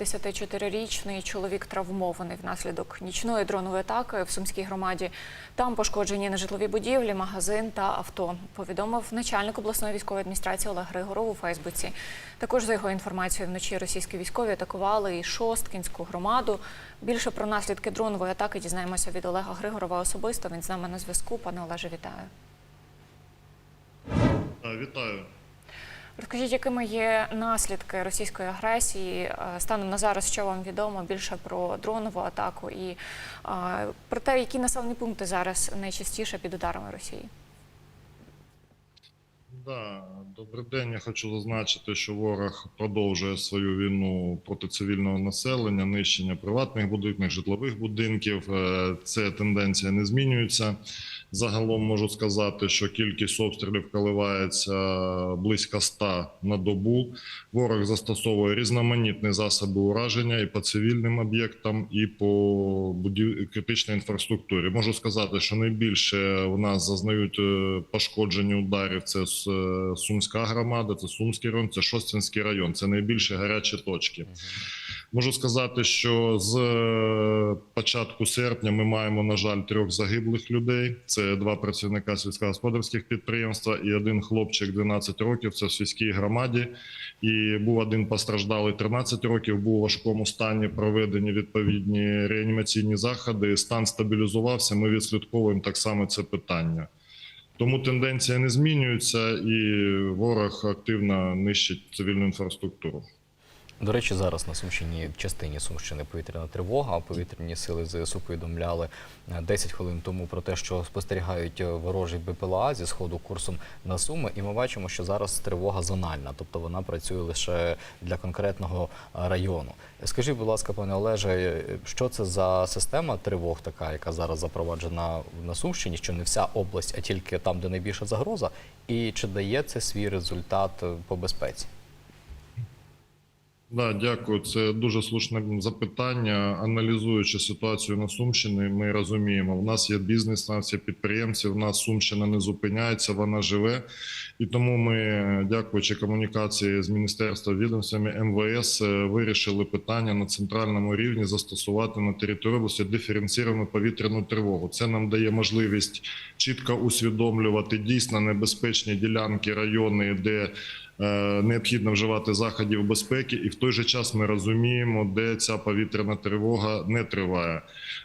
54-річний чоловік травмований внаслідок нічної дронової атаки в Сумській громаді. Там пошкоджені нежитлові будівлі, магазин та авто. Повідомив начальник обласної військової адміністрації Олег Григоров у Фейсбуці. Також за його інформацією, вночі російські військові атакували і Шосткінську громаду. Більше про наслідки дронової атаки дізнаємося від Олега Григорова особисто. Він з нами на зв'язку. Пане Олеже, вітаю. Вітаю. Розкажіть, якими є наслідки російської агресії Е, станом на зараз, що вам відомо більше про дронову атаку і е, про те, які населені пункти зараз найчастіше під ударами Росії? Да, добрий день. Я хочу зазначити, що ворог продовжує свою війну проти цивільного населення, нищення приватних будинків, житлових будинків. Е, Це тенденція не змінюється. Загалом можу сказати, що кількість обстрілів коливається близько 100 на добу. Ворог застосовує різноманітні засоби ураження і по цивільним об'єктам, і по критичній інфраструктурі. Можу сказати, що найбільше в нас зазнають е, пошкоджені ударів. Це е, Сумська громада, це Сумський район, це Шостинський район. Це найбільші гарячі точки. Можу сказати, що з е, початку серпня ми маємо, на жаль, трьох загиблих людей. Це два працівника сільськогосподарських підприємства і один хлопчик 12 років. Це в сільській громаді. І був один постраждалий 13 років. Був у важкому стані. Проведені відповідні реанімаційні заходи. Стан стабілізувався. Ми відслідковуємо так само це питання. Тому тенденція не змінюється, і ворог активно нищить цивільну інфраструктуру. До речі, зараз на Сумщині частині Сумщини повітряна тривога. Повітряні сили ЗСУ повідомляли е, 10 хвилин тому про те, що спостерігають е, ворожий БПЛА зі сходу курсом на Суми. І ми бачимо, що зараз тривога зональна, тобто вона працює лише для конкретного е, району. Скажіть, будь ласка, пане Олеже, е, що це за система тривог, така, яка зараз запроваджена на Сумщині, що не вся область, а тільки там, де найбільша загроза, і чи дає це свій результат е, по безпеці? Да, дякую. Це дуже слушне запитання. Аналізуючи ситуацію на Сумщині, ми розуміємо, в нас є бізнес, в нас є підприємці. В нас Сумщина не зупиняється, вона живе. І тому ми, дякуючи комунікації з міністерством відомствами МВС, е, вирішили питання на центральному рівні застосувати на території області диференційовану повітряну тривогу. Це нам дає можливість чітко усвідомлювати дійсно небезпечні ділянки, райони, де необхідно вживати заходів безпеки, і в той же час ми розуміємо, де ця повітряна тривога не триває.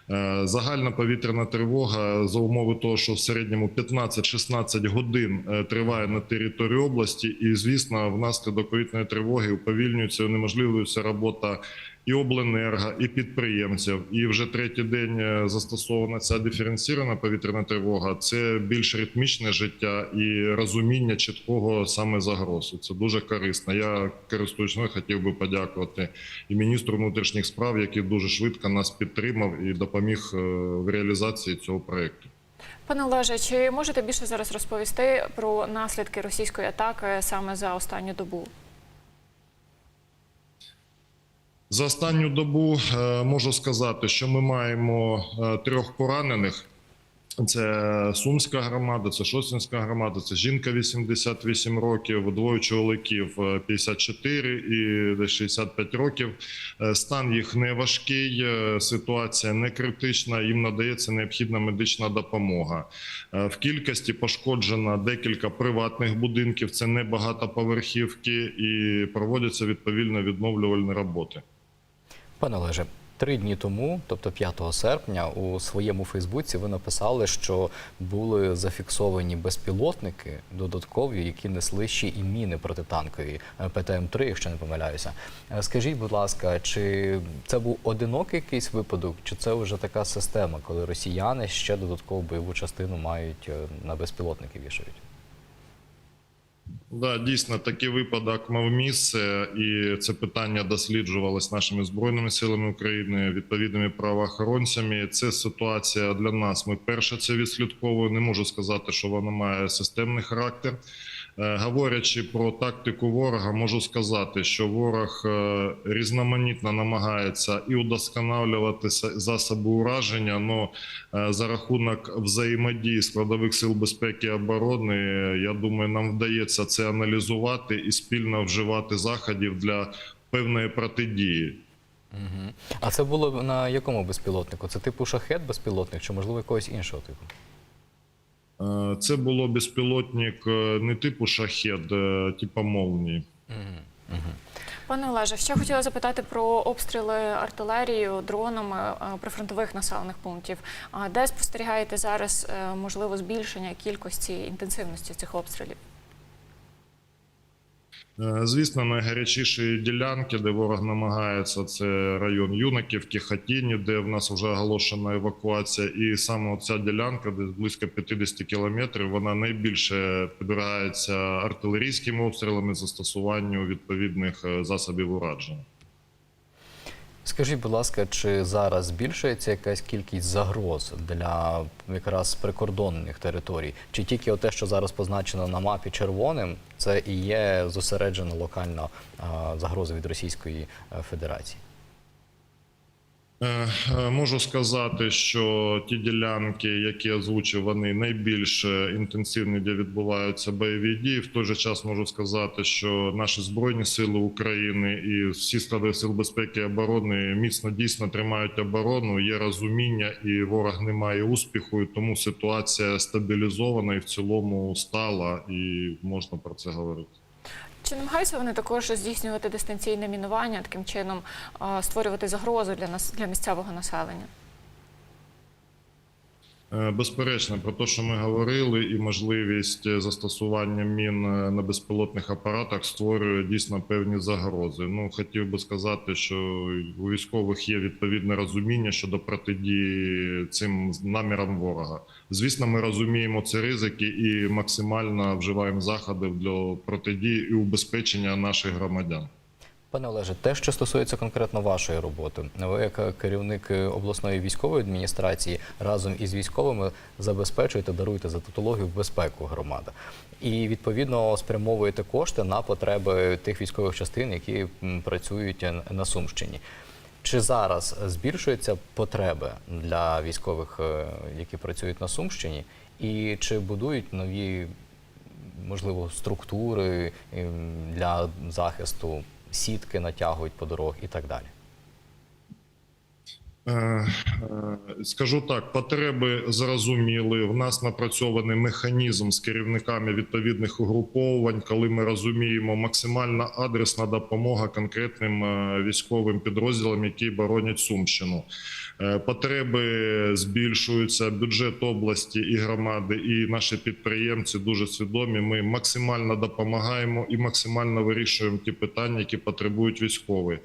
Е, Загальна повітряна тривога за умови того, що в середньому 15-16 годин е, триває на території області, і звісно, внаслідок повітряної тривоги уповільнюється, унеможливлюється робота і обленерго, і підприємців. І вже третій день е, застосована ця диференційована повітряна тривога. Це більш ритмічне життя і розуміння чіткого саме загроз. Це дуже корисно. Я користуючись, мною, хотів би подякувати і міністру внутрішніх справ, який дуже швидко нас підтримав і допоміг е, в реалізації цього проекту. Пане Олеже, чи можете більше зараз розповісти про наслідки російської атаки саме за останню добу? За останню добу е, можу сказати, що ми маємо е, трьох поранених. Це Сумська громада, це Шосінська громада, це жінка 88 років, двоє чоловіків е, 54 і десь 65 років. Е, Стан їх не важкий, е, ситуація не критична. Їм надається необхідна медична допомога. Е, В кількості пошкоджено декілька приватних будинків. Це не багатоповерхівки, і проводяться відповідно відновлювальні роботи. Пане Олеже, три дні тому, тобто 5 серпня, у своєму Фейсбуці ви написали, що були зафіксовані безпілотники додаткові, які несли ще і міни протитанкові е, ПТМ-3, якщо не помиляюся. Е, Скажіть, будь ласка, чи це був одинокий якийсь випадок, чи це вже така система, коли росіяни ще додаткову бойову частину мають е, на безпілотники вішають? Да, дійсно, такий випадок мав місце, і це питання досліджувалось нашими збройними силами України, відповідними правоохоронцями. Це ситуація для нас. Ми перше це відслідковуємо. Не можу сказати, що вона має системний характер. Е, Говорячи про тактику ворога, можу сказати, що ворог е, різноманітно намагається і удосконалювати засоби ураження. но е, за рахунок взаємодії складових сил безпеки і оборони, я думаю, нам вдається це аналізувати і спільно вживати заходів для певної протидії. А це було на якому безпілотнику? Це типу шахет безпілотник чи можливо якогось іншого типу? Е, Це було безпілотник е, не типу шахет, а типу молнії. Пане Олеже, ще хотіла запитати про обстріли артилерією дронами е, прифронтових населених пунктів. Де спостерігаєте зараз е, можливо збільшення кількості інтенсивності цих обстрілів? Е, Звісно, найгарячіші ділянки, де ворог намагається, це район Юнаківки, Хатіні, де в нас вже оголошена евакуація. І саме ця ділянка, де близько 50 кілометрів, вона найбільше підбирається артилерійськими обстрілами застосуванню відповідних е, засобів ураження. Скажіть, будь ласка, чи зараз збільшується якась кількість загроз для якраз прикордонних територій? Чи тільки те, що зараз позначено на мапі червоним, це і є зосереджена локальна загроза від Російської е, Федерації? Е, е, Можу сказати, що ті ділянки, які озвучив, вони найбільш е, інтенсивні, де відбуваються бойові дії. В той же час можу сказати, що наші збройні сили України і всі склади сил безпеки і оборони міцно дійсно тримають оборону. Є розуміння, і ворог не має успіху. І тому ситуація стабілізована і в цілому стала, і можна про це говорити. Чи намагаються вони також здійснювати дистанційне мінування, таким чином створювати загрозу для нас для місцевого населення? Е, Безперечно, про те, що ми говорили, і можливість е, застосування мін е, на безпілотних апаратах створює дійсно певні загрози. Ну хотів би сказати, що у військових є відповідне розуміння щодо протидії цим намірам ворога. Звісно, ми розуміємо ці ризики і максимально вживаємо заходи для протидії і убезпечення наших громадян. Пане Олеже, те, що стосується конкретно вашої роботи, ви як керівник обласної військової адміністрації разом із військовими забезпечуєте, даруєте за тавтологію безпеку громади. І відповідно спрямовуєте кошти на потреби тих військових частин, які працюють на- Сумщині. Чи зараз збільшуються потреби для військових, е, які працюють на Сумщині, і чи будують нові можливо, структури для захисту, сітки натягують по дорогах і так далі. Е, е, Скажу так, потреби зрозуміли. В нас напрацьований механізм з керівниками відповідних угруповувань, коли ми розуміємо максимальна адресна допомога конкретним е, військовим підрозділам, які боронять Сумщину. Потреби збільшуються, бюджет області і громади, і наші підприємці дуже свідомі. Ми максимально допомагаємо і максимально вирішуємо ті питання, які потребують військові.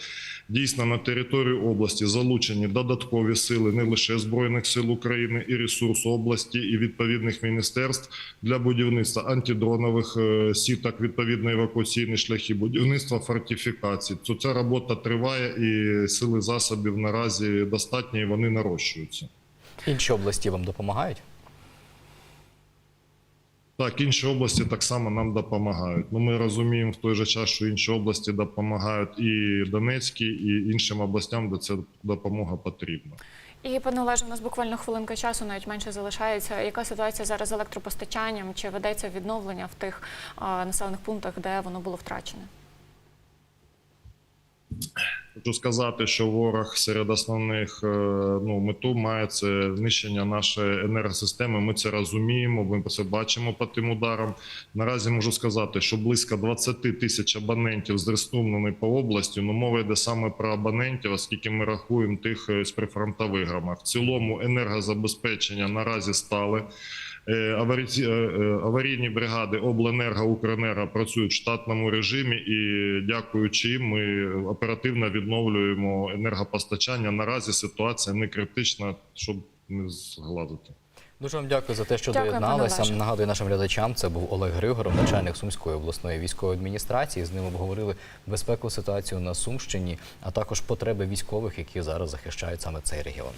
Дійсно, на території області залучені додаткові сили не лише збройних сил України і ресурс області і відповідних міністерств для будівництва антидронових е, сіток, відповідно евакуаційні шляхи, будівництва фортифікацій. То ця робота триває, і сили засобів наразі достатні, і вони нарощуються. Інші області вам допомагають? Так, інші області так само нам допомагають. Ну, ми розуміємо в той же час, що інші області допомагають і Донецькій, і іншим областям, де ця допомога потрібна. І пане Олеже, у нас буквально хвилинка часу, навіть менше залишається. Яка ситуація зараз з електропостачанням? Чи ведеться відновлення в тих а, населених пунктах, де воно було втрачене? Хочу сказати, що ворог серед основних е, ну мету має це знищення нашої енергосистеми. Ми це розуміємо. Ми це бачимо по тим ударам. Наразі можу сказати, що близько 20 тисяч абонентів зреснули по області. Ну мова йде саме про абонентів, оскільки ми рахуємо тих е, з прифронтових громад. В цілому енергозабезпечення наразі стали. Е, е, е, Аварійні бригади обленерго Укренерго працюють в штатному режимі, і дякуючи їм, ми оперативно відновлюємо енергопостачання. Наразі ситуація не критична, щоб не згладити. Дуже вам дякую за те, що Дякую, доєдналися. Нагадую нашим глядачам. Це був Олег Григоров, начальник Сумської обласної військової адміністрації. З ним обговорили безпекову ситуацію на Сумщині, а також потреби військових, які зараз захищають саме цей регіон.